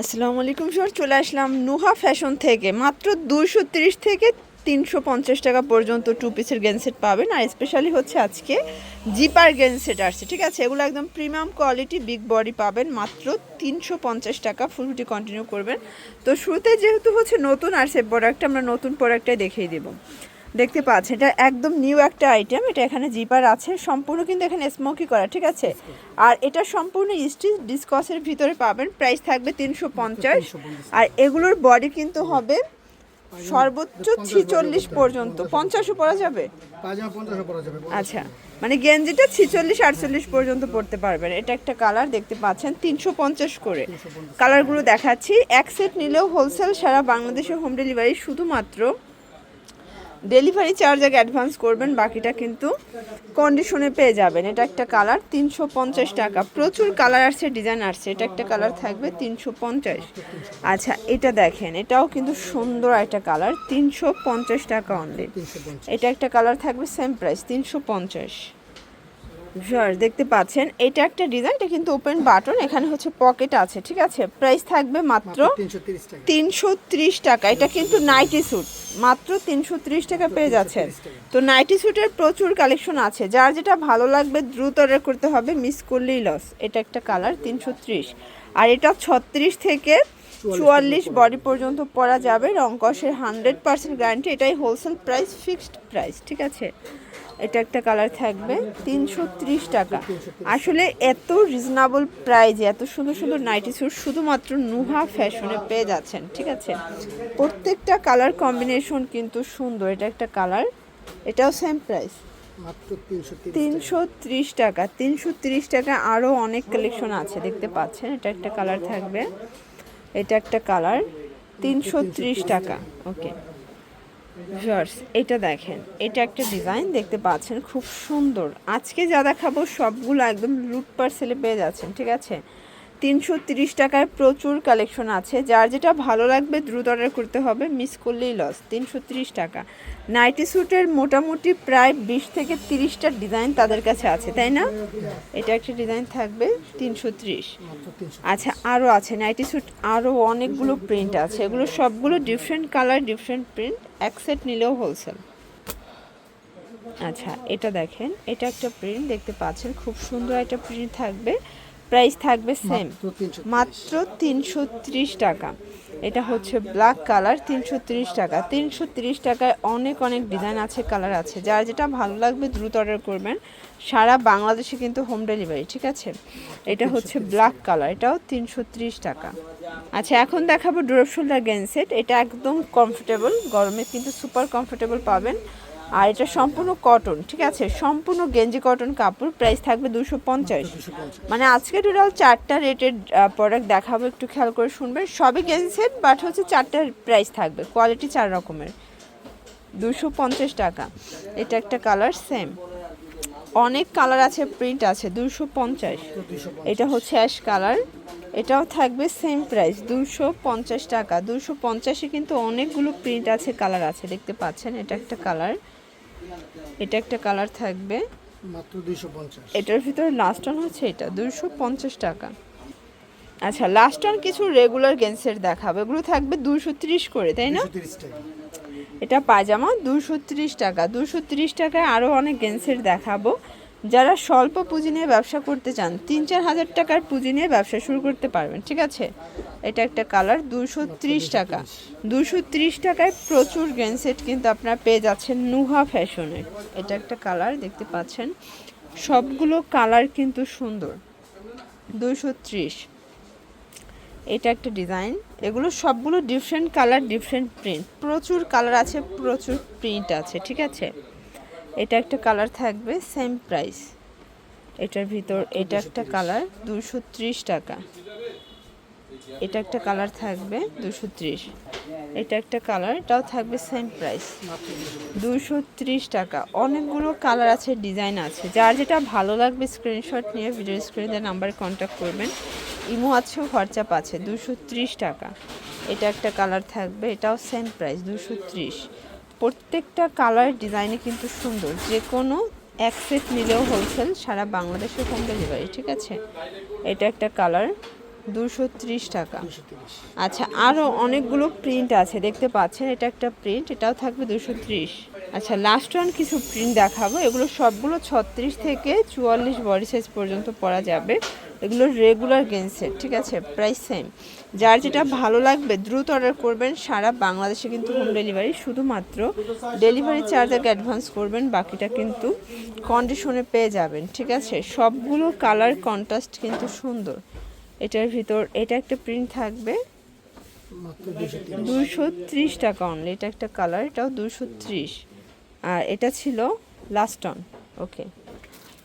আসসালামু আলাইকুম স্যার চলে আসলাম নুহা ফ্যাশন থেকে। মাত্র তিরিশ থেকে তিনশো পঞ্চাশ টাকা পর্যন্ত টু পিসের গেন সেট পাবেন। আর স্পেশালি হচ্ছে আজকে জিপার গেন সেট আসছে, ঠিক আছে? এগুলো একদম প্রিমিয়াম কোয়ালিটি বিগ বডি পাবেন। মাত্র তিনশো পঞ্চাশ টাকা ফুলটি কন্টিনিউ করবেন। তো শুরুতে যেহেতু হচ্ছে নতুন আসছে প্রোডাক্ট আমরা নতুন প্রোডাক্টটাই দেখিয়ে দেবো। দেখতে পাচ্ছেন এটা একদম নিউ একটা আইটেম এটা এখানে জিপার আছে সম্পূর্ণ কিন্তু এখানে স্মোকি করা ঠিক আছে? আর এটা সম্পূর্ণ স্টিচ ডিসকসের ভিতরে পাবেন প্রাইস থাকবে তিনশো পঞ্চাশ। আর এগুলোর বডি কিন্তু হবে সর্বোচ্চ ছিচল্লিশ পর্যন্ত। পঞ্চাশও পরা যাবে? আচ্ছা মানে গেঞ্জিটা ছিচল্লিশ আটচল্লিশ পর্যন্ত পড়তে পারবেন। এটা একটা কালার দেখতে পাচ্ছেন তিনশো পঞ্চাশ করে। কালারগুলো দেখাচ্ছি। এক সেট নিলেও হোলসেল সারা বাংলাদেশে হোম ডেলিভারি শুধুমাত্র ডেলিভারি চার্জ আগে অ্যাডভান্স করবেন, বাকিটা কিন্তু কন্ডিশনে পেয়ে যাবেন। এটা একটা কালার তিনশো পঞ্চাশ টাকা। প্রচুর কালার আসছে ডিজাইন আসছে। এটা একটা কালার থাকবে তিনশো পঞ্চাশ। আচ্ছা এটা দেখেন, এটাও কিন্তু সুন্দর একটা কালার তিনশো পঞ্চাশ টাকা অনলি এটা একটা কালার থাকবে সেম প্রাইস তিনশো পঞ্চাশ। স্যার দেখতে পাচ্ছেন এটা একটা ডিজাইন এটা কিন্তু ওপেন বাটন এখানে হচ্ছে পকেট আছে ঠিক আছে? প্রাইস থাকবে মাত্র তিনশো ত্রিশ টাকা। ত্রিশ টাকা এটা কিন্তু নাইটি স্যুট মাত্র তিনশো ত্রিশ টাকা পেয়ে যাচ্ছেন। তো নাইটি স্যুটের প্রচুর কালেকশন আছে যার যেটা ভালো লাগবে দ্রুত অর্ডার করতে হবে মিস করলেই লস এটা একটা কালার তিনশো ত্রিশ। আর এটা ছত্রিশ থেকে চুয়াল্লিশ বডি পর্যন্ত। পরা যাবে রংকসের হান্ড্রেড পার্সেন্ট গ্যারান্টি এটাই হোলসেল প্রাইস ফিক্সড প্রাইস ঠিক আছে? এটা একটা কালার থাকবে তিনশো ত্রিশ টাকা। আসলে এত রিজনেবল প্রাইজে এত সুন্দর সুন্দর নাইটি স্যুট শুধুমাত্র নুহা ফ্যাশনে পেয়ে যাচ্ছেন ঠিক আছে? প্রত্যেকটা কালার কম্বিনেশন কিন্তু সুন্দর এটা একটা কালার এটাও সেম প্রাইস তিনশো তিনশো ত্রিশ টাকা তিনশো ত্রিশ টাকা আরও অনেক কালেকশন আছে দেখতে পাচ্ছেন এটা একটা কালার থাকবে এটা একটা কালার তিনশো ত্রিশ টাকা ওকে ভিউয়ার্স, এটা দেখেন, এটা একটা ডিজাইন দেখতে পাচ্ছেন, খুব সুন্দর। আজকে যা দেখাবো সবগুলো একদম লুট পার্সেলে পেয়ে যাচ্ছেন, ঠিক আছে? তিনশো তিরিশ টাকায় প্রচুর কালেকশন আছে। যার যেটা ভালো লাগবে দ্রুত অর্ডার করতে হবে, মিস করলেই লস তিনশো তিরিশ টাকা। নাইটি স্যুটের মোটামুটি প্রায় বিশ থেকে তিরিশটা ডিজাইন তাদের কাছে আছে, তাই না? এটা একটা ডিজাইন থাকবে তিনশো তিরিশ। আচ্ছা আরও আছে, নাইটি স্যুট আরও অনেকগুলো প্রিন্ট আছে। এগুলো সবগুলো ডিফারেন্ট কালার ডিফারেন্ট প্রিন্ট এক সেট নিলেও হোলসেল আচ্ছা এটা দেখেন, এটা একটা প্রিন্ট দেখতে পাচ্ছেন, খুব সুন্দর একটা প্রিন্ট থাকবে। প্রাইস থাকবে সেম মাত্র তিনশো টাকা। এটা হচ্ছে ব্ল্যাক কালার তিনশো ত্রিশ টাকা। তিনশো ত্রিশ টাকায় অনেক অনেক ডিজাইন আছে কালার আছে। যার যেটা ভালো লাগবে দ্রুত অর্ডার করবেন। সারা বাংলাদেশে কিন্তু হোম ডেলিভারি ঠিক আছে? এটা হচ্ছে ব্ল্যাক কালার এটাও তিনশো ত্রিশ টাকা। আচ্ছা এখন দেখাবো ড্রপ শোল্ডার গেন সেট এটা একদম কমফোর্টেবল গরমে কিন্তু সুপার কমফোর্টেবল পাবেন। আর এটা সম্পূর্ণ কটন ঠিক আছে? সম্পূর্ণ গেঞ্জি কটন কাপড় প্রাইস থাকবে দুশো পঞ্চাশ। মানে আজকে টোটাল চারটা রেটের প্রোডাক্ট দেখাবো একটু খেয়াল করে শুনবেন সবই গেঞ্জি সেট বাট হচ্ছে চারটার প্রাইস থাকবে কোয়ালিটি চার রকমের। দুশো পঞ্চাশ টাকা। এটা একটা কালার সেম অনেক কালার আছে প্রিন্ট আছে দুশো পঞ্চাশ। এটা হচ্ছে অ্যাশ কালার এটাও থাকবে সেম প্রাইস দুশো পঞ্চাশ টাকা। দুশো পঞ্চাশে কিন্তু অনেকগুলো প্রিন্ট আছে কালার আছে দেখতে পাচ্ছেন এটা একটা কালার এটা একটা কালার থাকবে। এটার ভিতরে লাস্ট অন হচ্ছে এটা দুশো পঞ্চাশ টাকা। আচ্ছা লাস্ট অন কিছু রেগুলার গেন্সের দেখাবো। এগুলো থাকবে দুশো ত্রিশ করে তাই না? এটা পায়জামা দুশো ত্রিশ টাকা। দুশো ত্রিশ টাকায় আরও অনেক গেন্সের দেখাবো। যারা স্বল্প পুঁজি নিয়ে ব্যবসা করতে চান তিন চার হাজার টাকার পুঁজি নিয়ে ব্যবসা শুরু করতে পারবেন, ঠিক আছে? এটা একটা কালার দুশো ত্রিশ টাকা। দুশো ত্রিশ টাকায় প্রচুর গেন্সেট কিন্তু আপনারা পেয়ে যাচ্ছেন নুহা ফ্যাশনের এটা একটা কালার দেখতে পাচ্ছেন? সবগুলো কালার কিন্তু সুন্দর। দুশো ত্রিশ। এটা একটা ডিজাইন এগুলো সবগুলো ডিফারেন্ট কালার ডিফারেন্ট প্রিন্ট প্রচুর কালার আছে, প্রচুর প্রিন্ট আছে, ঠিক আছে? এটা একটা কালার থাকবে সেম প্রাইস এটার ভিতর, এটা একটা কালার, দুশো টাকা। এটা একটা কালার থাকবে, দুশো এটা একটা কালার, এটাও থাকবে সেম প্রাইস দুশো টাকা। অনেকগুলো কালার আছে, ডিজাইন আছে। যার যেটা ভালো লাগবে স্ক্রিনশট নিয়ে ভিডিও স্ক্রিনে নাম্বারে কন্ট্যাক্ট করবেন। ইমো আছে, হোয়াটসঅ্যাপ আছে, দুশো টাকা। এটা একটা কালার থাকবে, এটাও সেম প্রাইস দুশো প্রত্যেকটা কালার ডিজাইনে কিন্তু সুন্দর। যে কোনো এক সেট নিলেও হোলসেল সারা বাংলাদেশে হোম ডেলিভারি ঠিক আছে? এটা একটা কালার দুশো ত্রিশ টাকা। আচ্ছা আরও অনেকগুলো প্রিন্ট আছে দেখতে পাচ্ছেন? এটা একটা প্রিন্ট এটাও থাকবে দুশো ত্রিশ। আচ্ছা লাস্ট ওয়ান কিছু প্রিন্ট দেখাবো। এগুলো সবগুলো ছত্রিশ থেকে চুয়াল্লিশ বডি সাইজ পর্যন্ত পরা যাবে। এগুলো রেগুলার গেন্সের ঠিক আছে? প্রাইস সেম যার যেটা ভালো লাগবে, দ্রুত অর্ডার করবেন, সারা বাংলাদেশে কিন্তু হোম ডেলিভারি শুধুমাত্র ডেলিভারি চার্জ আগে অ্যাডভান্স করবেন, বাকিটা কিন্তু কন্ডিশনে পেয়ে যাবেন, ঠিক আছে? সবগুলো কালার কন্ট্রাস্ট কিন্তু সুন্দর। এটার ভিতর, এটা একটা প্রিন্ট থাকবে। দুশো ত্রিশ টাকা অনলি এটা একটা কালার এটাও দুশো ত্রিশ। আর এটা ছিল লাস্ট অন ওকে